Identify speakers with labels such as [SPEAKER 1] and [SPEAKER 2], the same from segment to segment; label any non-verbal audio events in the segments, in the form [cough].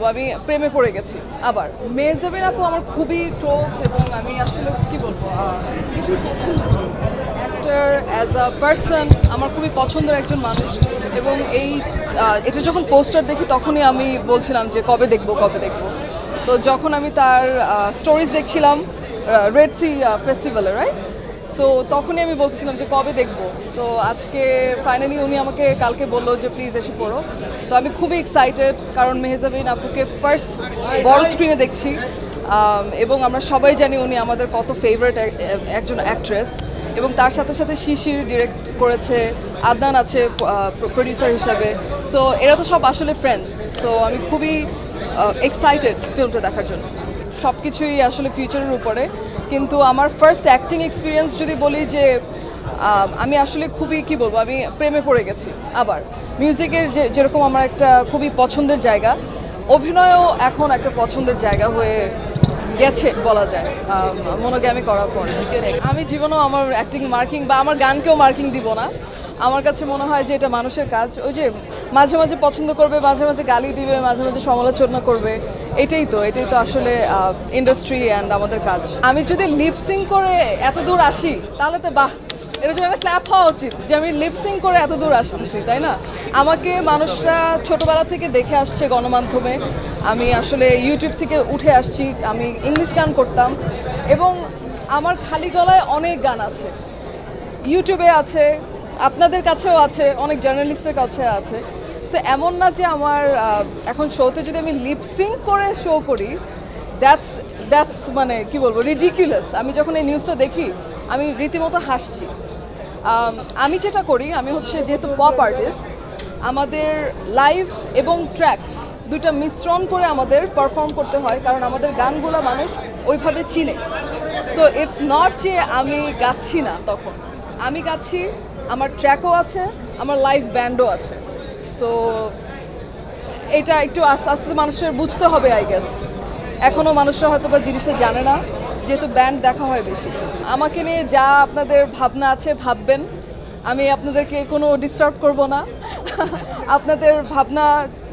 [SPEAKER 1] আমি প্রেমে পড়ে গেছি। আবার মেহজাবিন আপু আমার খুবই ক্লোজ এবং আমি আসলে কি বলব অ্যাক্টর অ্যাজ আ পার্সন আমার খুবই পছন্দের একজন মানুষ এবং এই এটা যখন পোস্টার দেখি তখনই আমি বলছিলাম যে কবে দেখব কবে দেখব। তো যখন আমি তার স্টোরিজ দেখছিলাম রেড সি ফেস্টিভ্যালে রাইট সো তখনই আমি বলতেছিলাম যে কবে দেখব? তো আজকে ফাইনালি উনি আমাকে কালকে বলল যে প্লিজ এসে পড়ো। তো আমি খুবই এক্সাইটেড কারণ মেহেজাবিন আপুকে ফার্স্ট বড় স্ক্রিনে দেখছি এবং আমরা সবাই জানি উনি আমাদের কত ফেভারিট একজন অ্যাক্ট্রেস এবং তার সাথে সাথে শিশির ডিরেক্ট করেছে, আদনান আছে প্রডিউসার হিসাবে। সো এরা তো সব আসলে ফ্রেন্ডস সো আমি খুবই এক্সাইটেড ফিল্মটা দেখার জন্য। সব কিছুই আসলে ফিউচারের উপরে। কিন্তু আমার ফার্স্ট অ্যাক্টিং এক্সপিরিয়েন্স যদি বলি যে আমি আসলে খুবই, কি বলব, আমি প্রেমে পড়ে গেছি আবার। মিউজিকের যে, যেরকম আমার একটা খুবই পছন্দের জায়গা, অভিনয়ও এখন একটা পছন্দের জায়গা হয়ে গেছে বলা যায় মনোগ্রামী করার পর। আমি জীবনেও আমার অ্যাক্টিং মার্কিং বা আমার গানকেও মার্কিং দিব না। আমার কাছে মনে হয় যে এটা মানুষের কাজ। ওই যে, মাঝে মাঝে পছন্দ করবে, মাঝে মাঝে গালি দিবে, মাঝে মাঝে সমালোচনা করবে। এটাই তো এটাই তো আসলে ইন্ডাস্ট্রি অ্যান্ড আমাদের কাজ। আমি যদি লিপসিং করে এত দূর আসি, তাহলে তো বাহ, এটা জন্য একটা ক্ল্যাপ হওয়া উচিত যে আমি লিপসিং করে এত দূর আসতেছি, তাই না? আমাকে মানুষরা ছোটবেলা থেকে দেখে আসছে গণমাধ্যমে। আমি আসলে ইউটিউব থেকে উঠে আসছি, আমি ইংলিশ গান করতাম এবং আমার খালি গলায় অনেক গান আছে। ইউটিউবে আছে, আপনাদের কাছেও আছে, অনেক জার্নালিস্টের কাছে আছে। সো এমন না যে আমার এখন শোতে যদি আমি লিপসিং করে শো করি দ্যাটস দ্যাটস মানে কি বলব রিডিকুলাস আমি যখন এই নিউজটা দেখি, আমি রীতিমতো হাসছি। আমি যেটা করি, আমি হচ্ছে যেহেতু পপ আর্টিস্ট আমাদের লাইভ এবং ট্র্যাক দুইটা মিশ্রণ করে আমাদের পারফর্ম করতে হয়, কারণ আমাদের গানগুলো মানুষ ওইভাবে চিনে। সো ইটস নট যে আমি গাচ্ছি না তখন। আমি গাচ্ছি, আমার ট্র্যাকও আছে, আমার লাইভ ব্যান্ডও আছে। সো এটা একটু আস্তে আস্তে মানুষের বুঝতে হবে আই গেস এখনও মানুষরা হয়তো বা জিনিসটা জানে না, যেহেতু ব্যান্ড দেখা হয় বেশি। আমাকে নিয়ে যা আপনাদের ভাবনা আছে, ভাববেন। আমি আপনাদেরকে কোনো ডিস্টার্ব করব না। [laughs] আপনাদের ভাবনা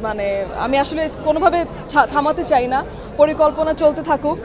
[SPEAKER 1] মানে আমি আসলে কোনোভাবে থামাতে চাই না। পরিকল্পনা চলতে থাকুক।